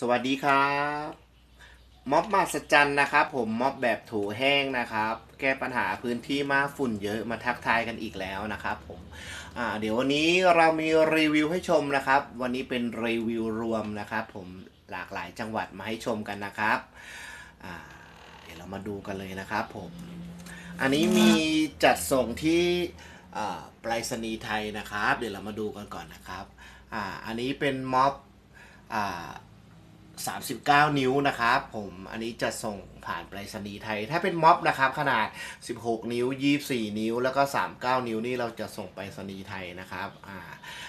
สวัสดีครับม็อบมหัศจรรย์นะครับ ผมม็อบแบบถูแห้งนะครับ แก้ปัญหาพื้นที่มากฝุ่นเยอะมาทักทายกันอีกแล้วนะครับผมอ่าเดี๋ยววันนี้เรามีรีวิวให้ชมนะครับ วันนี้เป็นรีวิวรวมนะครับ ผมหลากหลายจังหวัดมาให้ชมกันนะครับอ่าเดี๋ยวเรามาดูกันเลยนะครับผมอันนี้มีจัดส่งที่อ่าไปรษณีย์ไทยนะครับ เดี๋ยวเรามาดูกันก่อนนะครับอ่าอันนี้เป็นม็อบอ่า 39 นิ้วนะครับผมอันนี้จะส่งผ่านไปรษณีย์ไทย ถ้าเป็นม็อบนะครับ ขนาด 16 นิ้ว 24 นิ้ว แล้วก็ 39 นิ้วนี่เราจะส่งไปรษณีย์ไทยนะครับอ่า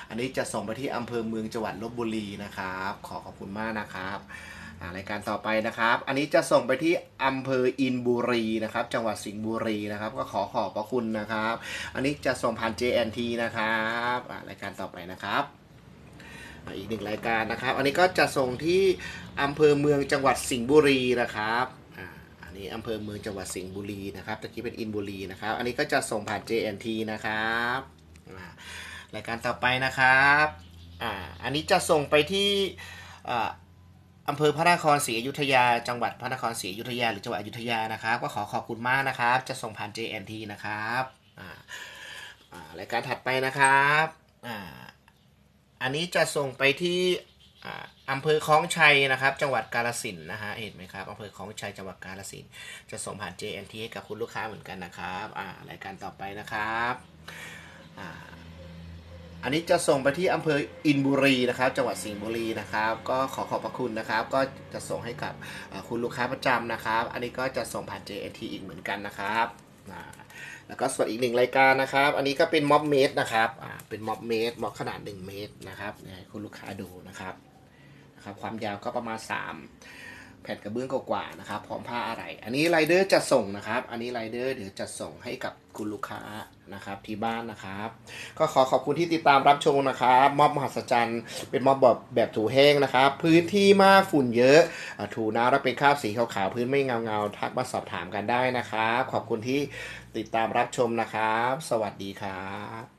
อันนี้จะส่งไปที่อำเภอเมืองจังหวัดลบบุรีนะครับ ขอขอบคุณมากนะครับรายการต่อไปนะครับ อันนี้จะส่งไปที่อำเภออินบุรีนะครับ จังหวัดสิงห์บุรีนะครับ ก็ขอขอบพระคุณนะครับ อันนี้จะส่งผ่าน JNT นะครับรายการต่อไปนะครับ อีกหนึ่งรายการนะครับ อันนี้ก็จะส่งที่อำเภอเมืองจังหวัดสิงห์บุรีนะครับอ่าอันนี้อำเภอเมืองจังหวัดสิงห์บุรีนะครับตะกี้เป็นอินบุรีนะครับ อันนี้ก็จะส่งผ่าน JNT นะครับรายการต่อไปนะครับอ่าอันนี้จะส่งไปที่อ่าอำเภอพระนครศรีอยุธยา จังหวัดพระนครศรีอยุธยา หรือจังหวัดอยุธยานะครับ ก็ขอขอบคุณมากนะครับ จะส่งผ่าน JNT นะครับอ่าอ่ารายการถัดไปนะครับ อันนี้จะส่งไปที่อ่าอำเภอคลองชัยนะครับ จังหวัดกาฬสินนะฮะเห็นไหมครับอำเภอคลองชัยจังหวัดกาฬสินจะส่งผ่าน JNT ให้กับคุณลูกค้าเหมือนกันนะครับอ่ารายการต่อไปนะครับอ่าอันนี้จะส่งไปที่อำเภออินบุรีนะครับ จังหวัดสิงห์บุรีนะครับ ก็ขอขอบพระคุณนะครับ ก็จะส่งให้กับคุณลูกค้าประจำนะครับ อันนี้ก็จะส่งผ่าน JNT อีกเหมือนกันนะครับแล้วก็ส่วนอีกหนึ่งรายการนะครับ อันนี้ก็เป็นม็อบเมดนะครับอ่า เป็นม็อบเมดม็อบขนาด 1 เมตรนะครับให้คุณลูกค้าดูนะครับนะครับ ความยาวก็ประมาณ 3 แผ่นกระเบื้องกว่าๆนะครับ พร้อมผ้าอะไร อันนี้ไรเดอร์จะส่งนะครับ อันนี้ไรเดอร์เดี๋ยวจะส่งให้กับคุณลูกค้านะครับที่บ้านนะครับ ก็ขอขอบคุณที่ติดตามรับชมนะครับม็อบมหัศจรรย์เป็นม็อบแบบแบบถูแห้งนะครับ พื้นที่มากฝุ่นเยอะถูน้ำแล้วเป็นคราบสีขาวๆพื้นไม่เงาๆทักมาสอบถามกันได้นะครับ ขอบคุณที่ติดตามรับชมนะครับ สวัสดีครับ